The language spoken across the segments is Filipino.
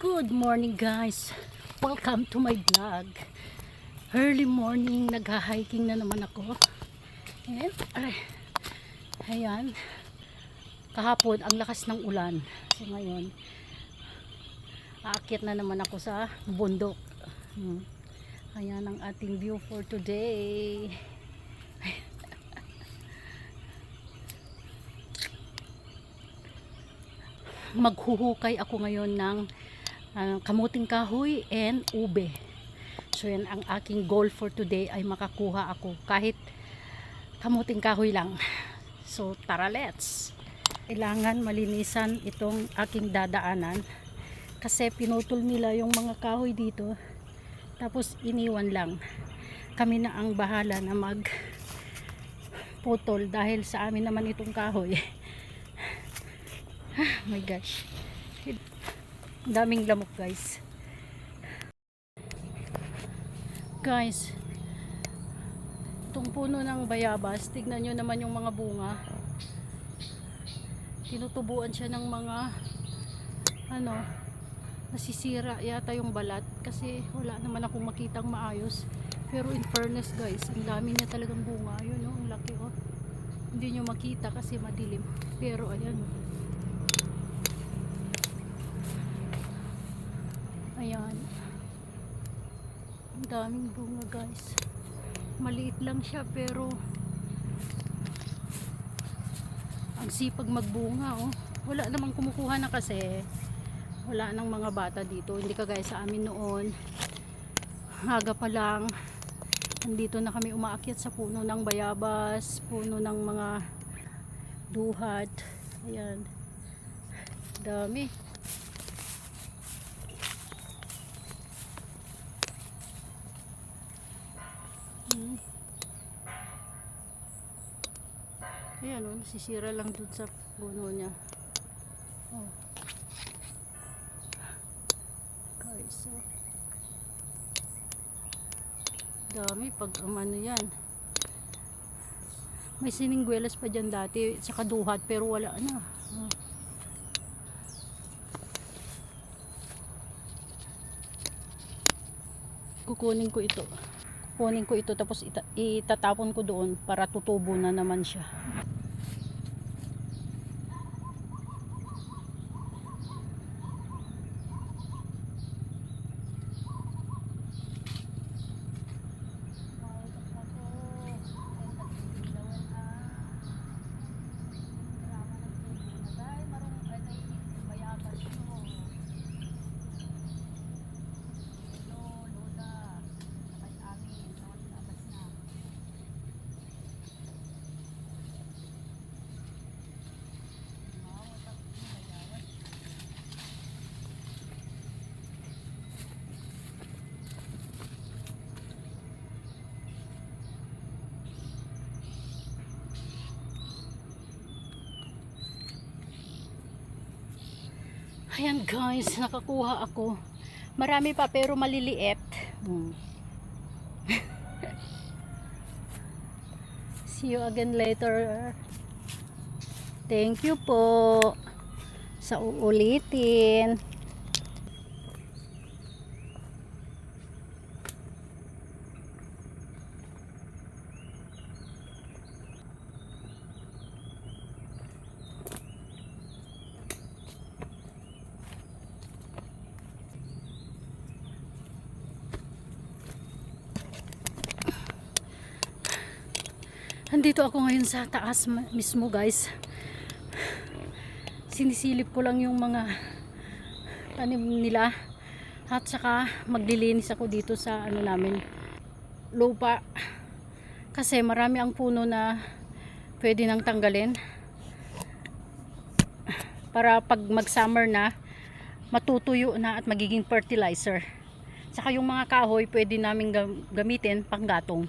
Good morning guys. Welcome to my vlog. Early morning, nag-hiking na naman ako. And, aray, ayan. Kahapon, ang lakas ng ulan. So ngayon, aakyat na naman ako sa bundok. Hmm. Ayan ang ating view for today. maghuhukay ako ngayon ng ah, kamuting kahoy and ube. So yan ang aking goal for today ay makakuha ako kahit kamuting kahoy lang. So tara let's. Kailangan malinisan itong aking dadaanan kasi pinutol nila yung mga kahoy dito tapos iniwan lang. Kami na ang bahala na mag putol dahil sa amin naman itong kahoy. Oh my gosh. Daming lamok guys. Guys, itong puno ng bayabas, tignan nyo naman yung mga bunga. Tinutubuan siya ng mga ano, nasisira yata yung balat kasi wala naman akong makitang maayos. Pero in fairness guys, ang dami niya talagang bunga. Yun oh, ang laki oh. Hindi nyo makita kasi madilim. Pero ayan Ayan. Ang daming bunga guys. Maliit lang siya pero ang sipag magbunga oh. Wala namang kumukuha na kasi wala nang mga bata dito. Hindi kagaya sa amin noon. Haga pa lang. Nandito na kami umaakyat sa puno ng bayabas, puno ng mga duhat. Ayan. Dami. Hmm. Ayan o, nasisira lang dun sa puno niya. Oh. Guys, so. Dami pag umano yan. May siningwelas pa dyan dati sa kaduhat pero wala na. Oh. Kukunin ko ito kunin ko ito tapos ita- itatapon ko doon para tutubo na naman siya. Ayan guys, nakakuha ako. Marami pa pero maliliit. Hmm. See you again later. Thank you po sa uulitin. Andito ako ngayon sa taas mismo guys. Sinisilip ko lang yung mga tanim nila. At saka maglilinis ako dito sa ano namin lupa. Kasi marami ang puno na pwede nang tanggalin. Para pag mag-summer na, matutuyo na at magiging fertilizer. Saka yung mga kahoy pwede namin gam- gamitin panggatong.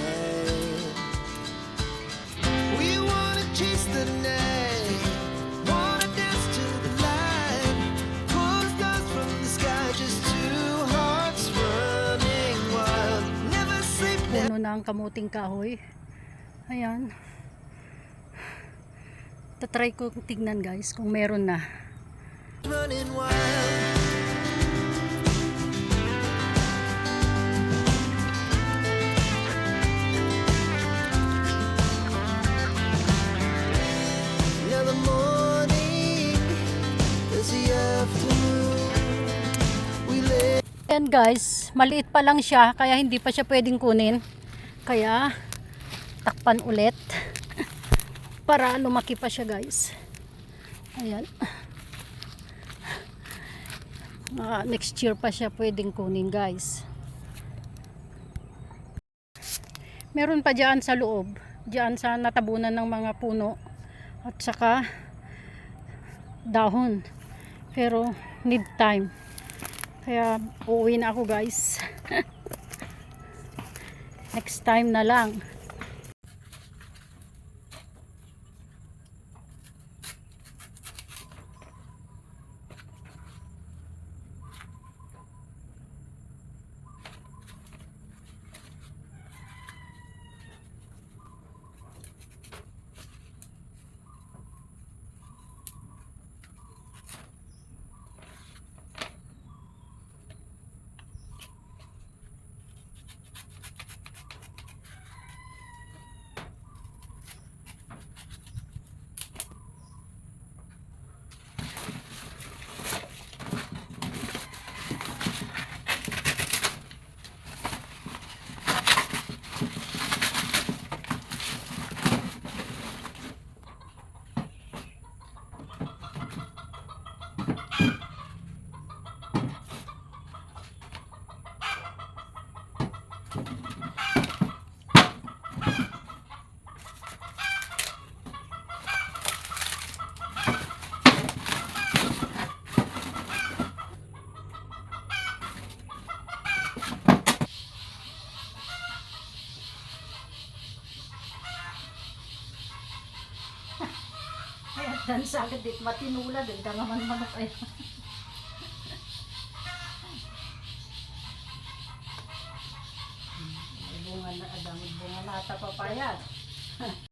Puno ng kamuting kahoy. Ayan. Tatry ko tignan guys kung meron na. running wild. Guys, maliit pa lang siya kaya hindi pa siya pwedeng kunin. Kaya takpan ulit para lumaki pa siya guys. Ayan. Ah, next year pa siya pwedeng kunin guys. Meron pa dyan sa loob, dyan sa natabunan ng mga puno at saka dahon. Pero need time. Kaya uuwi na ako guys. Next time na lang. Ayan, dan sa agad dit matinula din dangaman manok ay.